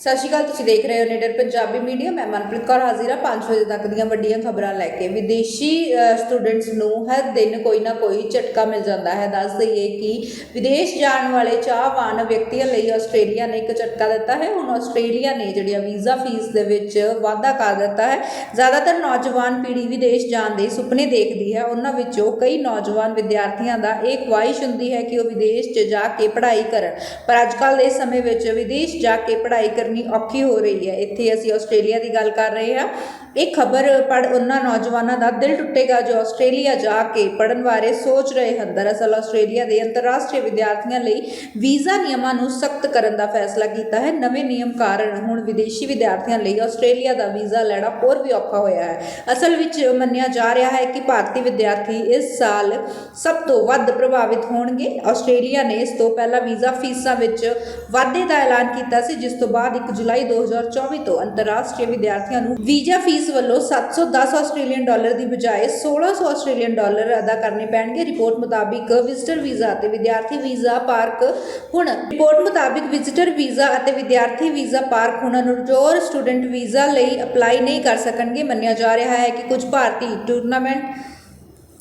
ਸਤਿ ਸ਼੍ਰੀ ਅਕਾਲ, ਤੁਸੀਂ ਦੇਖ ਰਹੇ ਹੋ ਨੀਡਰ ਪੰਜਾਬੀ ਮੀਡੀਆ। ਮੈਂ ਮਨਪ੍ਰੀਤ ਕੌਰ ਹਾਜ਼ਰ ਹਾਂ। 5 ਵਜੇ ਤੱਕ ਦੀਆਂ ਵੱਡੀਆਂ ਖਬਰਾਂ ਲੈ ਕੇ ਵਿਦੇਸ਼ੀ ਸਟੂਡੈਂਟਸ ਨੂੰ ਹਰ ਦਿਨ ਕੋਈ ਨਾ ਕੋਈ ਝਟਕਾ ਮਿਲ ਜਾਂਦਾ ਹੈ। ਦੱਸ ਦਈਏ ਕਿ ਵਿਦੇਸ਼ ਜਾਣ ਵਾਲੇ ਚਾਹਵਾਨ ਵਿਅਕਤੀਆਂ ਲਈ ਆਸਟ੍ਰੇਲੀਆ ਨੇ ਇੱਕ ਝਟਕਾ ਦਿੱਤਾ ਹੈ। ਹੁਣ ਆਸਟ੍ਰੇਲੀਆ ਨੇ ਜਿਹੜੀ ਵੀਜ਼ਾ ਫੀਸ ਦੇ ਵਿੱਚ ਵਾਧਾ ਕਰ ਦਿੱਤਾ ਹੈ, ਜ਼ਿਆਦਾਤਰ ਨੌਜਵਾਨ ਪੀੜ੍ਹੀ ਵਿਦੇਸ਼ ਜਾਣ ਦੇ ਸੁਪਨੇ ਦੇਖਦੀ ਹੈ। ਉਹਨਾਂ ਵਿੱਚੋਂ ਕਈ ਨੌਜਵਾਨ ਵਿਦਿਆਰਥੀਆਂ ਦਾ ਇਹ ਖੁਆਇਸ਼ ਹੁੰਦੀ ਹੈ ਕਿ ਉਹ ਵਿਦੇਸ਼ 'ਚ ਜਾ ਕੇ ਪੜ੍ਹਾਈ ਕਰਨ। ਪਰ ਅੱਜ ਕੱਲ੍ਹ ਦੇ ਸਮੇਂ ਵਿੱਚ ਵਿਦੇਸ਼ ਜਾ ਕੇ ਪੜ੍ਹਾਈ ਕਰਨੀ ਔਖੀ ਹੋ ਰਹੀ ਹੈ। ਇੱਥੇ ਅਸੀਂ ਆਸਟ੍ਰੇਲੀਆ ਦੀ ਗੱਲ ਕਰ ਰਹੇ ਹਾਂ। ਇਹ ਖਬਰ ਪੜ ਉਹਨਾਂ ਨੌਜਵਾਨਾਂ ਦਾ ਦਿਲ ਟੁੱਟੇਗਾ ਜੋ ਆਸਟ੍ਰੇਲੀਆ ਜਾ ਕੇ ਪੜਨ ਬਾਰੇ ਸੋਚ ਰਹੇ ਹਨ। ਦਰਅਸਲ ਆਸਟ੍ਰੇਲੀਆ ਦੇ ਅੰਤਰਰਾਸ਼ਟਰੀ ਵਿਦਿਆਰਥੀਆਂ ਲਈ ਵੀਜ਼ਾ ਨਿਯਮਾਂ ਨੂੰ ਸਖਤ ਕਰਨ ਦਾ ਫੈਸਲਾ ਕੀਤਾ ਹੈ। ਨਵੇਂ ਨਿਯਮ ਕਾਰਨ ਹੁਣ ਵਿਦੇਸ਼ੀ ਵਿਦਿਆਰਥੀਆਂ ਲਈ ਆਸਟ੍ਰੇਲੀਆ ਦਾ ਵੀਜ਼ਾ ਲੈਣਾ ਹੋਰ ਵੀ ਔਖਾ ਹੋਇਆ ਹੈ। ਅਸਲ ਵਿੱਚ ਮੰਨਿਆ ਜਾ ਰਿਹਾ ਹੈ ਕਿ ਭਾਰਤੀ ਵਿਦਿਆਰਥੀ ਇਸ ਸਾਲ ਸਭ ਤੋਂ ਵੱਧ ਪ੍ਰਭਾਵਿਤ ਹੋਣਗੇ। ਆਸਟ੍ਰੇਲੀਆ ਨੇ ਇਸ ਤੋਂ ਪਹਿਲਾਂ ਵੀਜ਼ਾ ਫੀਸਾਂ ਵਿੱਚ ਵਾਧੇ ਦਾ ਐਲਾਨ ਕੀਤਾ ਸੀ, ਜਿਸ ਤੋਂ ਬਾਅਦ 1 ਜੁਲਾਈ 2024 ਤੋਂ ਅੰਤਰਰਾਸ਼ਟਰੀ ਵਿਦਿਆਰਥੀਆਂ ਨੂੰ ਵੀਜ਼ਾ ਫੀਸ ਵੱਲੋਂ 710 ਆਸਟ੍ਰੇਲੀਅਨ ਡਾਲਰ ਦੀ ਬਜਾਏ 1600 ਆਸਟ੍ਰੇਲੀਅਨ ਡਾਲਰ ਅਦਾ ਕਰਨੇ ਪੈਣਗੇ। ਰਿਪੋਰਟ ਮੁਤਾਬਿਕ ਵਿਜ਼ਟਰ ਵੀਜ਼ਾ ਅਤੇ ਵਿਦਿਆਰਥੀ ਵੀਜ਼ਾ ਪਾਰਕ ਹੁਣ ਰਿਪੋਰਟ ਮੁਤਾਬਿਕ ਵਿਜ਼ਟਰ ਵੀਜ਼ਾ ਅਤੇ ਵਿਦਿਆਰਥੀ ਵੀਜ਼ਾ ਪਾਰਕ ਹੁਣ ਅਨੁਰਜੋਰ ਸਟੂਡੈਂਟ ਵੀਜ਼ਾ ਲਈ ਅਪਲਾਈ ਨਹੀਂ ਕਰ ਸਕਣਗੇ। ਮੰਨਿਆ ਜਾ ਰਿਹਾ ਹੈ ਕਿ ਕੁਝ ਭਾਰਤੀ ਟੂਰਨਾਮੈਂਟ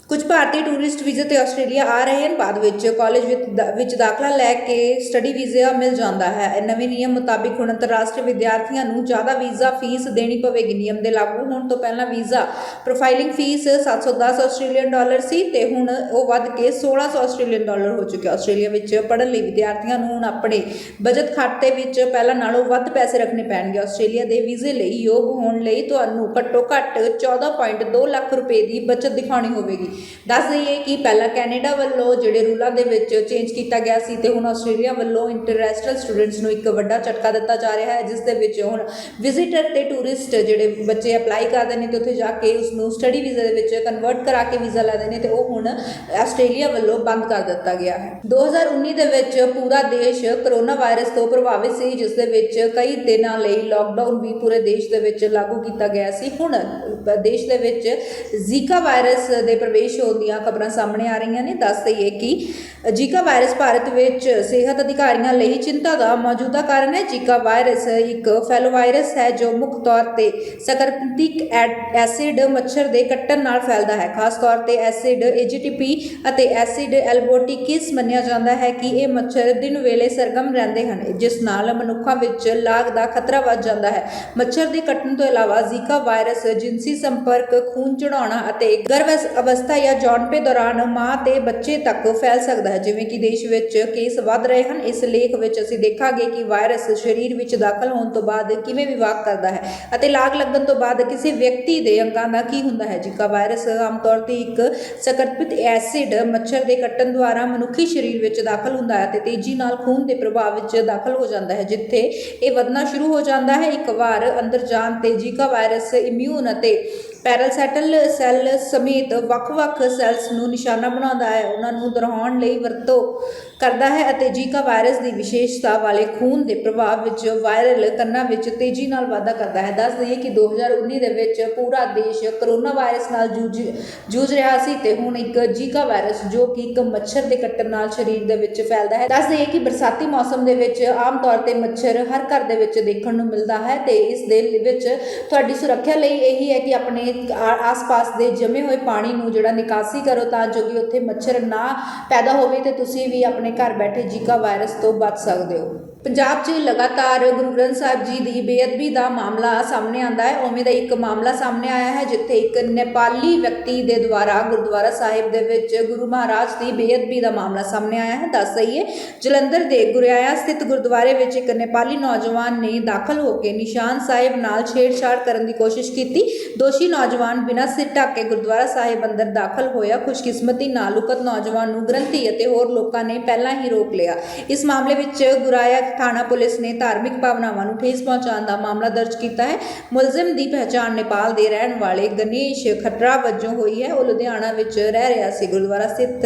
ਕੁਝ ਭਾਰਤੀ ਟੂਰਿਸਟ ਵੀਜ਼ੇ ਤੇ ਆਸਟ੍ਰੇਲੀਆ ਆ ਰਹੇ ਹਨ। ਬਾਅਦ ਵਿੱਚ ਕਾਲਜ ਵਿੱਚ ਦਾ- ਵਿੱਚ ਦਾਖਲਾ ਲੈ ਕੇ ਸਟੱਡੀ ਵੀਜ਼ਾ ਮਿਲ ਜਾਂਦਾ ਹੈ। ਨਵੇਂ ਨਿਯਮ ਮੁਤਾਬਿਕ ਹੁਣ ਅੰਤਰਰਾਸ਼ਟਰੀ ਵਿਦਿਆਰਥੀਆਂ ਨੂੰ ਜ਼ਿਆਦਾ ਵੀਜ਼ਾ ਫੀਸ ਦੇਣੀ ਪਵੇਗੀ। ਨਿਯਮ ਦੇ ਲਾਗੂ ਹੋਣ ਤੋਂ ਪਹਿਲਾਂ visa profiling fee 710 Australian dollar ਸੀ ਤੇ ਹੁਣ ਉਹ ਵੱਧ ਕੇ 1600 ਆਸਟ੍ਰੇਲੀਅਨ ਡਾਲਰ ਹੋ ਚੁੱਕਿਆ। ਆਸਟ੍ਰੇਲੀਆ ਵਿੱਚ ਪੜ੍ਹਨ ਲਈ ਵਿਦਿਆਰਥੀਆਂ ਨੂੰ ਹੁਣ ਆਪਣੇ ਬਜਟ ਖਾਤੇ ਵਿੱਚ ਪਹਿਲਾਂ ਨਾਲੋਂ ਵੱਧ ਪੈਸੇ ਰੱਖਣੇ ਪੈਣਗੇ। ਆਸਟ੍ਰੇਲੀਆ ਦੇ ਵੀਜ਼ੇ ਲਈ ਯੋਗ ਹੋਣ ਲਈ ਤੁਹਾਨੂੰ ਘੱਟੋ ਘੱਟ 14.2 ਲੱਖ ਰੁਪਏ ਦੀ ਬਚਤ ਦਿਖਾਉਣੀ ਹੋਵੇਗੀ। ਦੱਸ ਦਈਏ ਕਿ ਪਹਿਲਾਂ ਕੈਨੇਡਾ ਵੱਲੋਂ ਜਿਹੜੇ ਰੂਲਾਂ ਦੇ ਵਿੱਚ ਚੇਂਜ ਕੀਤਾ ਗਿਆ ਸੀ ਤੇ ਹੁਣ ਆਸਟ੍ਰੇਲੀਆ ਵੱਲੋਂ ਇੰਟਰਨੈਸ਼ਨਲ ਸਟੂਡੈਂਟਸ ਨੂੰ ਇੱਕ ਵੱਡਾ ਝਟਕਾ ਦਿੱਤਾ ਜਾ ਰਿਹਾ ਹੈ, ਜਿਸ ਦੇ ਵਿੱਚ ਹੁਣ ਵਿਜ਼ਿਟਰ ਤੇ ਟੂਰਿਸਟ ਜਿਹੜੇ ਬੱਚੇ ਅਪਲਾਈ ਕਰਦੇ ਨੇ ਤੇ ਉੱਥੇ ਜਾ ਕੇ ਉਸ ਨੂੰ ਸਟੱਡੀ ਵੀਜ਼ਾ ਦੇ ਵਿੱਚ ਕਨਵਰਟ ਕਰਾ ਕੇ ਵੀਜ਼ਾ ਲੈਂਦੇ ਨੇ ਤੇ ਉਹ ਹੁਣ ਆਸਟ੍ਰੇਲੀਆ ਵੱਲੋਂ ਬੰਦ ਕਰ ਦਿੱਤਾ ਗਿਆ ਹੈ। 2019 ਦੇ ਵਿੱਚ ਪੂਰਾ ਦੇਸ਼ ਕਰੋਨਾ ਵਾਇਰਸ ਤੋਂ ਪ੍ਰਭਾਵਿਤ ਸੀ, ਜਿਸ ਦੇ ਵਿੱਚ ਕਈ ਦਿਨਾਂ ਲਈ ਲਾਕਡਾਊਨ ਵੀ ਪੂਰੇ ਦੇਸ਼ ਦੇ ਵਿੱਚ ਲਾਗੂ ਕੀਤਾ ਗਿਆ ਸੀ। ਹੁਣ ਦੇਸ਼ ਦੇ ਵਿੱਚ ਜ਼ੀਕਾ ਵਾਇਰਸ ਦੇ ਪ੍ਰਵੇਸ਼ ਹੋਣ ਦੀਆਂ ਖਬਰਾਂ ਸਾਹਮਣੇ ਆ ਰਹੀਆਂ ਨੇ। ਦੱਸ ਦਈਏ ਕਿ ਜ਼ੀਕਾ ਵਾਇਰਸ ਭਾਰਤ ਵਿੱਚ ਸਿਹਤ ਅਧਿਕਾਰੀਆਂ ਲਈ ਚਿੰਤਾ ਦਾ ਮੌਜੂਦਾ ਕਾਰਨ ਹੈ। ਜ਼ੀਕਾ ਵਾਇਰਸ ਇੱਕ ਫੈਲੋਵਾਇਰਸ ਹੈ ਜੋ ਮੁੱਖ ਤੌਰ ਤੇ ਸਕਰਪਿਕ ਐਸਿਡ ਮੱਛਰ ਦੇ ਕੱਟਣ ਨਾਲ ਫੈਲਦਾ ਹੈ। ਖਾਸ ਤੌਰ ਤੇ ਐਸਿਡ ਏਜੀਟੀਪੀ ਅਤੇ ਐਸਿਡ ਐਲਬੋਟਿਕਿਸ ਮੰਨਿਆ ਜਾਂਦਾ ਹੈ ਕਿ ਇਹ ਮੱਛਰ ਦਿਨ ਵੇਲੇ ਸਰਗਮ ਰਹਿੰਦੇ ਹਨ, ਜਿਸ ਨਾਲ ਮਨੁੱਖਾਂ ਵਿੱਚ ਲਾਗ ਦਾ ਖਤਰਾ ਵੱਧ ਜਾਂਦਾ ਹੈ। ਮੱਛਰ ਦੇ ਕੱਟਣ ਤੋਂ ਇਲਾਵਾ ਜ਼ੀਕਾ ਵਾਇਰਸ ਜਿਨਸੀ ਸੰਪਰਕ, ਖੂਨ ਚੜਾਉਣਾ ਅਤੇ ਗਰਭ ਅਵਸਥਾ ਜਾਂ ਜੌਨਪੇ ਦੌਰਾਨ ਮਾਂ ਤੇ ਬੱਚੇ ਤੱਕ ਫੈਲ ਸਕਦਾ ਹੈ। ਜਿਵੇਂ ਕਿ ਦੇਸ਼ ਵਿੱਚ ਕੇਸ ਵੱਧ ਰਹੇ ਹਨ। ਇਸ ਲੇਖ ਵਿੱਚ ਅਸੀਂ ਦੇਖਾਂਗੇ ਕਿ ਵਾਇਰਸ ਸਰੀਰ ਵਿੱਚ ਦਾਖਲ ਹੋਣ ਤੋਂ ਬਾਅਦ ਕਿਵੇਂ ਵਿਵਾਹ ਕਰਦਾ ਹੈ ਅਤੇ ਲਾਗ ਲੱਗਣ ਤੋਂ ਬਾਅਦ ਕਿਸੇ ਵਿਅਕਤੀ ਦੇ ਅੰਗਾਂ ਦਾ ਕੀ ਹੁੰਦਾ ਹੈ। ਜਿਕਾ ਵਾਇਰਸ ਆਮ ਤੌਰ ਤੇ ਇੱਕ ਸਕਰਪਿਤ ਐਸਿਡ ਮੱਛਰ ਦੇ ਕੱਟਣ ਦੁਆਰਾ ਮਨੁੱਖੀ ਸਰੀਰ ਵਿੱਚ ਦਾਖਲ ਹੁੰਦਾ ਹੈ ਤੇ ਤੇਜ਼ੀ ਨਾਲ ਖੂਨ ਦੇ ਪ੍ਰਭਾਵ ਵਿੱਚ ਦਾਖਲ ਹੋ ਜਾਂਦਾ ਹੈ, ਜਿੱਥੇ ਇਹ ਵਧਣਾ ਸ਼ੁਰੂ ਹੋ ਜਾਂਦਾ ਹੈ। ਇੱਕ ਵਾਰ ਅੰਦਰ ਜਾਣ ਤੇ ਜੀਕਾ ਵਾਇਰਸ ਇਮਿਊਨ ਅਤੇ ਪੈਰਾਸੈਟਲ ਸੈੱਲ ਸਮੇਤ ਵੱਖ-ਵੱਖ ਸੈੱਲਸ ਨੂੰ ਨਿਸ਼ਾਨਾ ਬਣਾਉਂਦਾ ਹੈ। ਉਹਨਾਂ ਨੂੰ ਦੁਹਰਾਉਣ ਲਈ ਵਰਤੋਂ ਕਰਦਾ ਹੈ ਅਤੇ ਜੀਕਾ ਵਾਇਰਸ ਦੀ ਵਿਸ਼ੇਸ਼ਤਾ ਵਾਲੇ ਖੂਨ ਦੇ ਪ੍ਰਭਾਵ ਵਿੱਚ ਵਾਇਰਲ ਕੰਨਾਂ ਵਿੱਚ ਤੇਜ਼ੀ ਨਾਲ ਵਾਧਾ ਕਰਦਾ ਹੈ। ਦੱਸ ਦਈਏ ਕਿ 2019 ਦੇ ਵਿੱਚ ਪੂਰਾ ਦੇਸ਼ ਕਰੋਨਾ ਵਾਇਰਸ ਨਾਲ ਜੂਝ ਜੂਝ ਰਿਹਾ ਸੀ ਤੇ ਹੁਣ ਇੱਕ ਜੀਕਾ ਵਾਇਰਸ ਜੋ ਕਿ ਇੱਕ ਮੱਛਰ ਦੇ ਕੱਟਣ ਨਾਲ ਸਰੀਰ ਦੇ ਵਿੱਚ ਫੈਲਦਾ ਹੈ। ਦੱਸ ਦਈਏ ਕਿ ਬਰਸਾਤੀ ਮੌਸਮ ਦੇ ਵਿੱਚ ਆਮ ਤੌਰ ਤੇ ਮੱਛਰ ਹਰ ਘਰ ਦੇ ਵਿੱਚ ਦੇਖਣ ਨੂੰ ਮਿਲਦਾ ਹੈ ਤੇ ਇਸ ਦੇ ਵਿੱਚ ਤੁਹਾਡੀ ਸੁਰੱਖਿਆ ਲਈ ਇਹੀ ਹੈ ਕਿ ਆਪਣੇ ਆਸ-ਪਾਸ ਦੇ ਜਮੇ ਹੋਏ ਪਾਣੀ ਨੂੰ ਜਿਹੜਾ ਨਿਕਾਸੀ ਕਰੋ ਤਾਂ ਜੋ ਕਿ ਉੱਥੇ ਮੱਛਰ ਨਾ ਪੈਦਾ ਹੋਵੇ ਤੇ ਤੁਸੀਂ ਵੀ ਆਪਣੇ ਘਰ ਬੈਠੇ ਜੀਕਾ ਵਾਇਰਸ ਤੋਂ ਬਚ ਸਕਦੇ ਹੋ। ਪੰਜਾਬ 'ਚ ਲਗਾਤਾਰ ਗੁਰੂ ਗ੍ਰੰਥ ਸਾਹਿਬ ਜੀ ਦੀ ਬੇਅਦਬੀ ਦਾ ਮਾਮਲਾ ਸਾਹਮਣੇ ਆਂਦਾ ਹੈ। ਉਵੇਂ ਦਾ ਇੱਕ ਮਾਮਲਾ ਸਾਹਮਣੇ ਆਇਆ ਹੈ, ਜਿੱਥੇ ਇੱਕ ਨੇਪਾਲੀ ਵਿਅਕਤੀ ਦੇ ਦੁਆਰਾ ਗੁਰਦੁਆਰਾ ਸਾਹਿਬ ਦੇ ਵਿੱਚ ਗੁਰੂ ਮਹਾਰਾਜ ਦੀ ਬੇਅਦਬੀ ਦਾ ਮਾਮਲਾ ਸਾਹਮਣੇ ਆਇਆ ਹੈ। ਦੱਸ ਦਈਏ, ਜਲੰਧਰ ਦੇ ਗੁਰਿਆਇਆ ਸਥਿਤ ਗੁਰਦੁਆਰੇ ਵਿੱਚ ਇੱਕ ਨੇਪਾਲੀ ਨੌਜਵਾਨ ਨੇ ਦਾਖਲ ਹੋ ਕੇ ਨਿਸ਼ਾਨ ਸਾਹਿਬ ਨਾਲ ਛੇੜਛਾੜ ਕਰਨ ਦੀ ਕੋਸ਼ਿਸ਼ ਕੀਤੀ। ਦੋਸ਼ੀ ਨੌਜਵਾਨ ਬਿਨਾਂ ਸਿਰ ਢੱਕ ਕੇ ਗੁਰਦੁਆਰਾ ਸਾਹਿਬ ਅੰਦਰ ਦਾਖਲ ਹੋਇਆ। ਖੁਸ਼ਕਿਸਮਤੀ ਨਾਲ ਉਕਤ ਨੌਜਵਾਨ ਨੂੰ ਗ੍ਰੰਥੀ ਅਤੇ ਹੋਰ ਲੋਕਾਂ ਨੇ ਪਹਿਲਾਂ ਹੀ ਰੋਕ ਲਿਆ। ਇਸ ਮਾਮਲੇ ਵਿੱਚ ਗੁਰਾਇਆ ਥਾਣਾ ਪੁਲਿਸ ਨੇ ਧਾਰਮਿਕ ਭਾਵਨਾਵਾਂ ਨੂੰ ਠੇਸ ਪਹੁੰਚਾਉਣ ਦਾ ਮਾਮਲਾ ਦਰਜ ਕੀਤਾ ਹੈ। ਮੁਲਜ਼ਮ ਦੀ ਪਹਿਚਾਣ ਨੇਪਾਲ ਦੇ ਰਹਿਣ ਵਾਲੇ ਗਣੇਸ਼ ਖੱਟਰਾ ਵਜੋਂ ਹੋਈ ਹੈ। ਉਹ ਲੁਧਿਆਣਾ ਵਿੱਚ ਰਹਿ ਰਿਹਾ ਸੀ। ਗੁਰਦੁਆਰਾ ਸਥਿਤ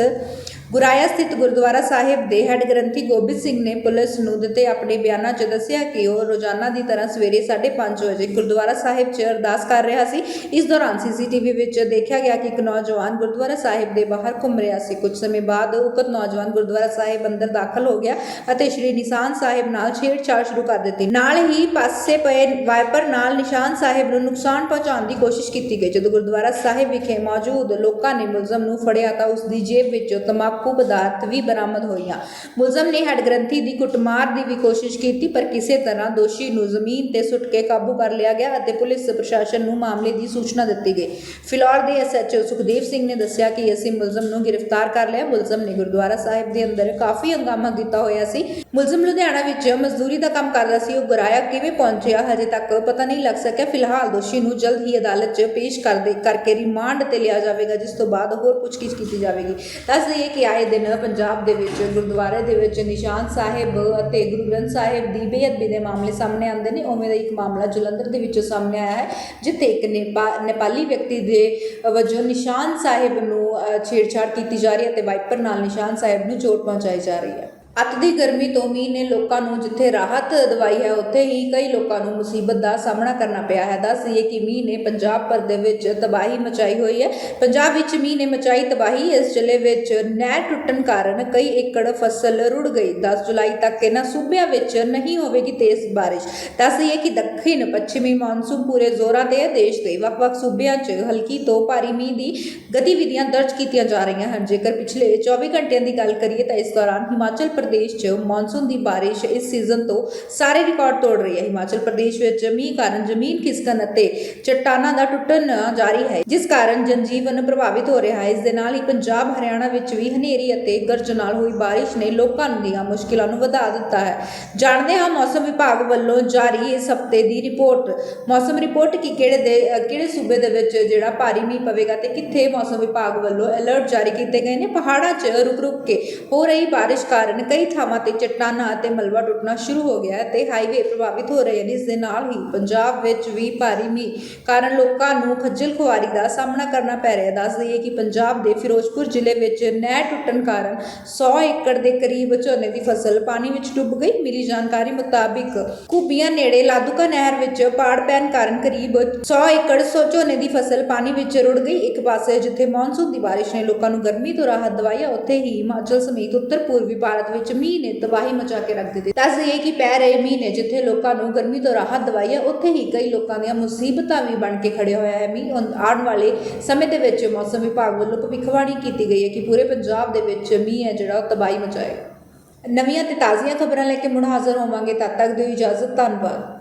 ਗੁਰਾਇਆ ਸਥਿਤ ਗੁਰਦੁਆਰਾ ਸਾਹਿਬ ਦੇ ਹੈੱਡ ਗ੍ਰੰਥੀ ਗੋਬਿੰਦ ਸਿੰਘ ਨੇ ਪੁਲਿਸ ਨੂੰ ਦਿੱਤੇ ਆਪਣੇ ਬਿਆਨਾਂ 'ਚ ਦੱਸਿਆ ਕਿ ਉਹ ਰੋਜ਼ਾਨਾ ਦੀ ਤਰ੍ਹਾਂ ਸਵੇਰੇ 5:30 ਵਜੇ ਗੁਰਦੁਆਰਾ ਸਾਹਿਬ 'ਚ ਅਰਦਾਸ ਕਰ ਰਿਹਾ ਸੀ। ਇਸ ਦੌਰਾਨ ਸੀਸੀਟੀਵੀ ਵਿੱਚ ਦੇਖਿਆ ਗਿਆ ਕਿ ਇੱਕ ਨੌਜਵਾਨ ਗੁਰਦੁਆਰਾ ਸਾਹਿਬ ਦੇ ਬਾਹਰ ਘੁੰਮ ਰਿਹਾ ਸੀ। ਕੁਝ ਸਮੇਂ ਬਾਅਦ ਉਕਤ ਨੌਜਵਾਨ ਗੁਰਦੁਆਰਾ ਸਾਹਿਬ ਅੰਦਰ ਦਾਖਲ ਹੋ ਗਿਆ ਅਤੇ ਸ਼੍ਰੀ ਨਿਸ਼ਾਨ ਸਾਹਿਬ ਨਾਲ ਛੇੜਛਾੜ ਸ਼ੁਰੂ ਕਰ ਦਿੱਤੀ। ਨਾਲ ਹੀ ਪਾਸੇ ਪਏ ਵਾਈਪਰ ਨਾਲ ਨਿਸ਼ਾਨ ਸਾਹਿਬ ਨੂੰ ਨੁਕਸਾਨ ਪਹੁੰਚਾਉਣ ਦੀ ਕੋਸ਼ਿਸ਼ ਕੀਤੀ ਗਈ। ਜਦੋਂ ਗੁਰਦੁਆਰਾ ਸਾਹਿਬ ਵਿਖੇ ਮੌਜੂਦ ਲੋਕਾਂ ਨੇ ਮੁਲਜ਼ਮ ਨੂੰ ਫੜਿਆ ਤਾਂ ਉਸ ਦੀ ਜੇਬ ਵਿੱਚੋਂ ਤਮਾਕੂ ਪਦਾਰਥ ਵੀ ਬਰਾਮਦ ਹੋਈਆਂ। ਮੁਲਜ਼ਮ ਨੇ ਹੈਡ ਗ੍ਰੰਥੀ ਦੀ ਕੁੱਟਮਾਰ ਦੀ ਵੀ ਕੋਸ਼ਿਸ਼ ਕੀਤੀ, ਪਰ ਕਿਸੇ ਤਰ੍ਹਾਂ ਦੋਸ਼ੀ ਨੂੰ ਜ਼ਮੀਨ ਤੇ ਸੁੱਟ ਕੇ ਕਾਬੂ ਕਰ ਲਿਆ ਗਿਆ ਅਤੇ ਪੁਲਿਸ ਪ੍ਰਸ਼ਾਸਨ ਨੂੰ ਮਾਮਲੇ ਦੀ ਸੂਚਨਾ ਦਿੱਤੀ ਗਈ। ਫਿਲੌਰ ਦੇ ਐਸਐਚਓ ਸੁਖਦੇਵ ਸਿੰਘ ਨੇ ਦੱਸਿਆ ਕਿ ਅਸੀਂ ਮੁਲਜ਼ਮ ਨੂੰ ਗ੍ਰਿਫਤਾਰ ਕਰ ਲਿਆ। ਮੁਲਜ਼ਮ ਨੇ ਗੁਰਦੁਆਰਾ ਸਾਹਿਬ ਦੇ ਅੰਦਰ ਕਾਫੀ ਹੰਗਾਮਾ ਕੀਤਾ ਹੋਇਆ ਸੀ। ਮੁਲਜ਼ਮ ਲੁਧਿਆਣਾ ਵਿੱਚ ਮਜ਼ਦੂਰੀ ਦਾ ਕੰਮ ਕਰਦਾ ਸੀ। ਉਹ ਗੁਰਾਇਆ ਕਿਵੇਂ ਪਹੁੰਚਿਆ, ਹਜੇ ਤੱਕ ਪਤਾ ਨਹੀਂ ਲੱਗ ਸਕਿਆ। ਫਿਲਹਾਲ ਦੋਸ਼ੀ ਨੂੰ ਜਲਦ ਹੀ ਅਦਾਲਤ 'ਚ ਪੇਸ਼ ਕਰਦੇ ਕਰਕੇ ਰਿਮਾਂਡ ਤੇ ਲਿਆ ਜਾਵੇਗਾ, ਜਿਸ ਤੋਂ ਬਾਅਦ ਹੋਰ ਪੁੱਛਗਿੱਛ ਕੀਤੀ ਜਾਵੇਗੀ। ਦੱਸ ਦਈਏ ਕਿ ਆਏ ਦਿਨ ਪੰਜਾਬ ਦੇ ਵਿੱਚ, ਗੁਰਦੁਆਰੇ ਦੇ ਵਿੱਚ ਨਿਸ਼ਾਨ ਸਾਹਿਬ ਅਤੇ ਗੁਰੂ ਗ੍ਰੰਥ ਸਾਹਿਬ ਦੀ ਬੇਅਦਬੀ ਦੇ ਮਾਮਲੇ ਸਾਹਮਣੇ ਆਉਂਦੇ ਨੇ। ਉਵੇਂ ਦਾ ਇੱਕ ਮਾਮਲਾ ਜਲੰਧਰ ਦੇ ਵਿੱਚੋਂ ਸਾਹਮਣੇ ਆਇਆ ਹੈ, ਜਿੱਥੇ ਇੱਕ ਨੇਪਾ- ਨੇਪਾਲੀ ਵਿਅਕਤੀ ਦੇ ਵਜੋਂ ਨਿਸ਼ਾਨ ਸਾਹਿਬ ਨੂੰ ਛੇੜਛਾੜ ਕੀਤੀ ਜਾ ਰਹੀ ਹੈ ਤੇ ਵਾਈਪਰ ਨਾਲ ਨਿਸ਼ਾਨ ਸਾਹਿਬ ਨੂੰ ਚੋਟ ਪਹੁੰਚਾਈ ਜਾ ਰਹੀ ਹੈ। ਅੱਤ ਦੀ ਗਰਮੀ ਤੋਂ ਮੀਂਹ ਨੇ ਲੋਕਾਂ ਨੂੰ ਜਿੱਥੇ ਰਾਹਤ ਦਵਾਈ ਹੈ, ਉੱਥੇ ਹੀ ਕਈ ਲੋਕਾਂ ਨੂੰ ਮੁਸੀਬਤ ਦਾ ਸਾਹਮਣਾ ਕਰਨਾ ਪਿਆ ਹੈ। ਦੱਸ ਦਈਏ ਕਿ ਮੀਂਹ ਨੇ ਪੰਜਾਬ ਭਰ ਦੇ ਵਿੱਚ ਤਬਾਹੀ ਮਚਾਈ ਹੋਈ ਹੈ। ਪੰਜਾਬ ਵਿੱਚ ਮੀਂਹ ਨੇ ਮਚਾਈ ਤਬਾਹੀ, ਇਸ ਜ਼ਿਲ੍ਹੇ ਵਿੱਚ ਨਹਿਰ ਟੁੱਟਣ ਕਾਰਨ ਕਈ ਏਕੜ ਫਸਲ ਰੁੜ ਗਈ। 10 ਜੁਲਾਈ ਤੱਕ ਇਹਨਾਂ ਸੂਬਿਆਂ ਵਿੱਚ ਨਹੀਂ ਹੋਵੇਗੀ ਤੇਜ਼ ਬਾਰਿਸ਼। ਦੱਸ ਦਈਏ ਕਿ ਦੱਖਣ ਪੱਛਮੀ ਮੌਨਸੂਨ ਪੂਰੇ ਜ਼ੋਰਾਂ ਤੇ ਹੈ। ਦੇਸ਼ ਦੇ ਵੱਖ-ਵੱਖ ਸੂਬਿਆਂ 'ਚ ਹਲਕੀ ਤੋਂ ਭਾਰੀ ਮੀਂਹ ਦੀ ਗਤੀਵਿਧੀਆਂ ਦਰਜ ਕੀਤੀਆਂ ਜਾ ਰਹੀਆਂ ਹਨ। ਜੇਕਰ ਪਿਛਲੇ 24 ਘੰਟਿਆਂ ਦੀ ਗੱਲ ਕਰੀਏ ਤਾਂ ਇਸ ਦੌਰਾਨ ਹਿਮਾਚਲ ਪ੍ਰਦੇਸ਼ 'ਚ ਮੌਨਸੂਨ ਦੀ ਬਾਰਿਸ਼ ਇਸ ਸੀਜ਼ਨ ਤੋਂ ਸਾਰੇ ਰਿਕਾਰਡ ਤੋੜ ਰਹੀ ਹੈ। ਹਿਮਾਚਲ ਪ੍ਰਦੇਸ਼ ਵਿੱਚ ਮੀਂਹ ਕਾਰਨ ਜ਼ਮੀਨ ਖਿਸਕਣ ਅਤੇ ਚਟਾਨਾਂ ਦਾ ਟੁੱਟਣ ਜਾਰੀ ਹੈ। ਜਿਸ ਕਾਰਨ ਜਨਜੀਵਨ ਪ੍ਰਭਾਵਿਤ ਹੋ ਰਿਹਾ ਹੈ। ਇਸ ਦੇ ਨਾਲ ਹੀ ਪੰਜਾਬ, ਹਰਿਆਣਾ ਵਿੱਚ ਵੀ ਹਨੇਰੀ ਅਤੇ ਗਰਜ ਨਾਲ ਹੋਈ ਬਾਰਿਸ਼ ਨੇ ਲੋਕਾਂ ਦੀਆਂ ਮੁਸ਼ਕਿਲਾਂ ਨੂੰ ਵਧਾ ਦਿੱਤਾ ਹੈ। ਜਾਣਦੇ ਹਾਂ ਮੌਸਮ ਵਿਭਾਗ ਵੱਲੋਂ ਜਾਰੀ ਇਸ ਹਫ਼ਤੇ ਦੀ ਰਿਪੋਰਟ। ਮੌਸਮ ਰਿਪੋਰਟ ਕੀ ਕਿਹੜੇ ਦੇ, ਕਿਹੜੇ ਸੂਬੇ ਦੇ ਵਿੱਚ ਜਿਹੜਾ ਭਾਰੀ ਮੀਂਹ ਪਵੇਗਾ ਤੇ ਕਿੱਥੇ ਮੌਸਮ ਵਿਭਾਗ ਵੱਲੋਂ ਅਲਰਟ ਜਾਰੀ ਕੀਤੇ ਗਏ ਨੇ? ਪਹਾੜਾਂ 'ਚ ਰੁਕ-ਰੁਕ ਕੇ ਹੋ ਰਹੀ ਬਾਰਿਸ਼ ਕਾਰਨ ਕਈ ਥਾਵਾਂ ਤੇ ਚਟਾਨਾਂ ਅਤੇ ਮਲਬਾ ਟੁੱਟਣਾ ਸ਼ੁਰੂ ਹੋ ਗਿਆ ਹੈ ਤੇ ਹਾਈਵੇ ਪ੍ਰਭਾਵਿਤ ਹੋ ਰਹੇ ਨੇ ਇਸ ਦੇ ਨਾਲ ਹੀ ਪੰਜਾਬ ਵਿੱਚ ਵੀ ਭਾਰੀ ਮੀਂਹ ਕਾਰਨ ਲੋਕਾਂ ਨੂੰ ਖੱਜਲ ਖੁਆਰੀ ਦਾ ਸਾਹਮਣਾ ਕਰਨਾ ਪੈ ਰਿਹਾ ਦੱਸ ਦਈਏ ਕਿ ਪੰਜਾਬ ਦੇ ਫਿਰੋਜ਼ਪੁਰ ਜ਼ਿਲ੍ਹੇ ਵਿੱਚ ਨਹਿਰ ਟੁੱਟਣ ਕਾਰਨ 100 ਏਕੜ ਦੇ ਕਰੀਬ ਝੋਨੇ ਦੀ ਫਸਲ ਪਾਣੀ ਵਿੱਚ ਡੁੱਬ ਗਈ। ਮਿਲੀ ਜਾਣਕਾਰੀ ਮੁਤਾਬਿਕ ਕੁਬੀਆਂ ਨੇੜੇ ਲਾਦੂਕਾ ਨਹਿਰ ਵਿੱਚ ਪਾੜ ਪੈਣ ਕਾਰਨ ਕਰੀਬ 100 ਏਕੜ ਸੋ ਝੋਨੇ ਦੀ ਫਸਲ ਪਾਣੀ ਵਿੱਚ ਰੁੜ ਗਈ। ਇੱਕ ਪਾਸੇ ਜਿੱਥੇ ਮੌਨਸੂਨ ਦੀ ਬਾਰਿਸ਼ ਨੇ ਲੋਕਾਂ ਨੂੰ ਗਰਮੀ ਤੋਂ ਰਾਹਤ ਦਵਾਈ ਹੈ ਉੱਥੇ ਹੀ ਹਿਮਾਚਲ ਸਮੇਤ ਉੱਤਰ ਪੂਰਬੀ ਭਾਰਤ ਵਿੱਚ ਮੀਂਹ ਨੇ ਤਬਾਹੀ ਮਚਾ ਕੇ ਰੱਖ ਦਿੱਤੀ। ਦੱਸ ਦਈਏ ਕਿ ਪੈ ਰਹੇ ਮੀਂਹ ਨੇ ਜਿੱਥੇ ਲੋਕਾਂ ਨੂੰ ਗਰਮੀ ਤੋਂ ਰਾਹਤ ਦਵਾਈ ਹੈ, ਉੱਥੇ ਹੀ ਕਈ ਲੋਕਾਂ ਦੀਆਂ ਮੁਸੀਬਤਾਂ ਵੀ ਬਣ ਕੇ ਖੜਿਆ ਹੋਇਆ ਹੈ ਮੀਂਹ ਆਉਣ- ਆਉਣ ਵਾਲੇ ਸਮੇਂ ਦੇ ਵਿੱਚ ਮੌਸਮ ਵਿਭਾਗ ਵੱਲੋਂ ਭਵਿੱਖਬਾਣੀ ਕੀਤੀ ਗਈ ਹੈ ਕਿ ਪੂਰੇ ਪੰਜਾਬ ਦੇ ਵਿੱਚ ਮੀਂਹ ਹੈ ਜਿਹੜਾ ਉਹ ਤਬਾਹੀ ਮਚਾਏਗਾ। ਨਵੀਆਂ ਤੇ ਤਾਜ਼ੀਆਂ ਖਬਰਾਂ ਲੈ ਕੇ ਮੁੜ ਹਾਜ਼ਰ ਹੋਵਾਂਗੇ। ਤਦ ਤੱਕ ਦਿਓ ਇਜਾਜ਼ਤ, ਧੰਨਵਾਦ।